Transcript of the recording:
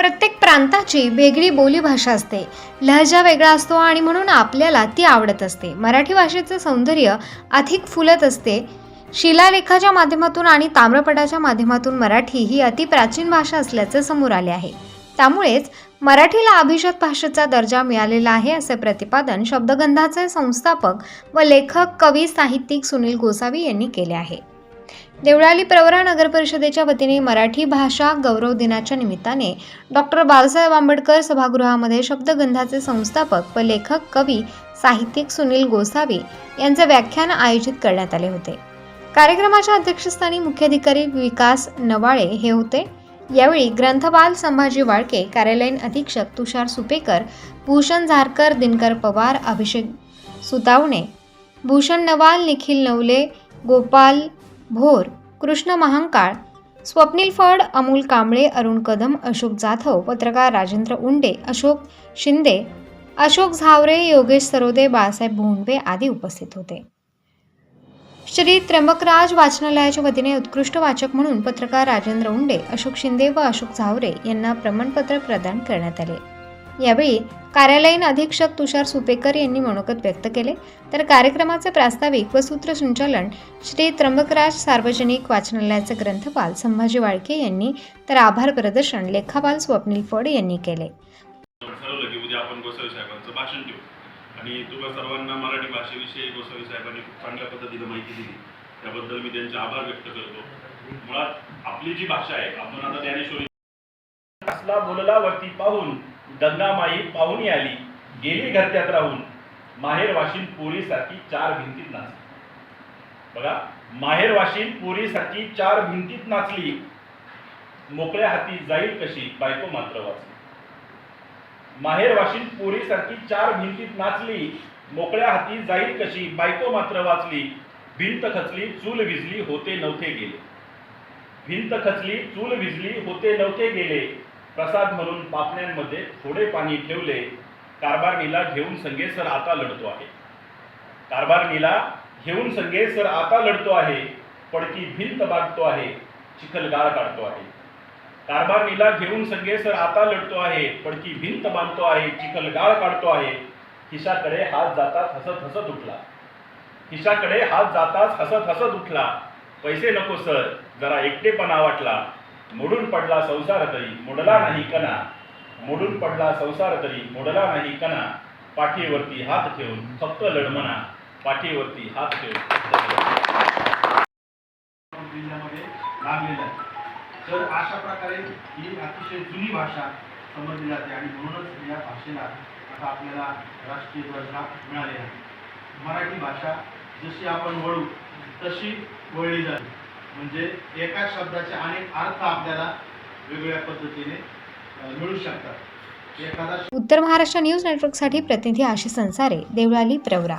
प्रत्येक प्रांताची वेगळी बोलीभाषा असते. लहजा वेगळा असतो आणि म्हणून आपल्याला ती आवडत असते. मराठी भाषेचं सौंदर्य अधिक फुलत असते. शिलालेखाच्या माध्यमातून आणि ताम्रपटाच्या माध्यमातून मराठी ही अतिप्राचीन भाषा असल्याचं समोर आले आहे. त्यामुळेच मराठीला अभिजात भाषेचा दर्जा मिळालेला आहे असे प्रतिपादन शब्दगंधाचे संस्थापक व लेखक कवी साहित्यिक सुनील गोसावी यांनी केले आहे. देवळाली प्रवरा नगर परिषदेच्या वतीने मराठी भाषा गौरव दिनाच्या निमित्ताने डॉक्टर बाबासाहेब आंबेडकर सभागृहामध्ये शब्दगंधाचे संस्थापक व लेखक कवी साहित्यिक सुनील गोसावी यांचे व्याख्यान आयोजित करण्यात आले होते. कार्यक्रमाच्या अध्यक्षस्थानी मुख्याधिकारी विकास नवाळे हे होते. यावेळी ग्रंथपाल संभाजी वाळके कार्यालयीन अधीक्षक तुषार सुपेकर भूषण झारकर दिनकर पवार अभिषेक सुतावणे भूषण नवाल निखिल नवले गोपाल भोर कृष्ण महांकाळ स्वप्नील फड अमोल कांबळे अरुण कदम अशोक जाधव पत्रकार राजेंद्र उंडे अशोक शिंदे अशोक झावरे योगेश सरोदे बाळासाहेब भोंडवे आदी उपस्थित होते. श्री त्र्यंबकराज वाचनालयाच्या वतीने उत्कृष्ट वाचक म्हणून पत्रकार राजेंद्र उंडे अशोक शिंदे व अशोक झावरे यांना प्रमाणपत्र प्रदान करण्यात आले. यावेळी कार्यालयीन अधीक्षक तुषार सुपेकर यांनी मनोगत व्यक्त केले. तर कार्यक्रमाचे प्रास्ताविक व सूत्रसंचालन श्री त्र्यंबकराज सार्वजनिक वाचनालयाचे ग्रंथपाल संभाजी वाळके यांनी तर आभार प्रदर्शन लेखापाल स्वप्नील फड यांनी केले. आणि तुम्हा सर्वांना मराठी भाषेविषयी गोसावी साहेबांनी खूप चांगल्या पद्धतीनं माहिती दिली. त्याबद्दल मी त्यांचे आभार व्यक्त करतो. मुळात आपली जी भाषा आहे आपण आता ज्ञानेश्वरी असला बोलला वरती पाहून गंगामाई पाहुणी आली. गेली घरत्यात राहून. माहेर वाशिन पोरीसारखी चार भिंतीत नाचली. बघा माहेर वाशिन पोरीसारखी चार भिंतीत नाचली. मोकळ्या हाती जाईल कशी? बायको मात्र वाचली. माहेर वाशिन पोरीसारखी चार भिंतीत नाचली. मोकळ्या हाती जाईल कशी? बायको मात्र वाचली. भिंत खचली चूल विजली होते नव्हते गेले. भिंत खचली चूल विजली होते नव्हते गेले. प्रसाद म्हणून पापण्यांमध्ये थोडे पाणी ठेवले कारभारणीला घेऊन संगे सर आता लढतो आहे. कारभारणीला घेऊन संगे सर आता लढतो आहे पडकी भिंत बांधतो आहे चिखलगाळ काढतो आहे. कारभारणीला घेऊन संगे सर आता लढतो आहे पडकी भिंत बांधतो आहे चिखलगाळ काढतो आहे. खिशाकडे हात जातात हसत हसत उठला. खिशाकडे हात जाताच हसत हसत उठला. पैसे नको सर. जरा एकटेपणा वाटला. मोडून पडला संसार तरी मोडला नाही कणा. मोडून पडला संसार तरी मोडला नाही कणा. पाठीवरती हात ठेवून फक्त लढमना. पाठीवरती हात ठेवून जिल्ह्यामध्ये लागलेलं आहे. तर अशा प्रकारे ही अतिशय जुनी भाषा समजली जाते आणि म्हणूनच या भाषेला आता आपल्याला राष्ट्रीय दर्जा मिळालेला आहे. मराठी भाषा जशी आपण वळू तशी वळली जाते. म्हणजे एका शब्दाचे अनेक अर्थ आपल्याला वेगवेगळ्या पद्धतीने मिळू शकतात. एखादा उत्तर महाराष्ट्र न्यूज नेटवर्कसाठी प्रतिनिधी आशिष संसारे देवळाली प्रवरा.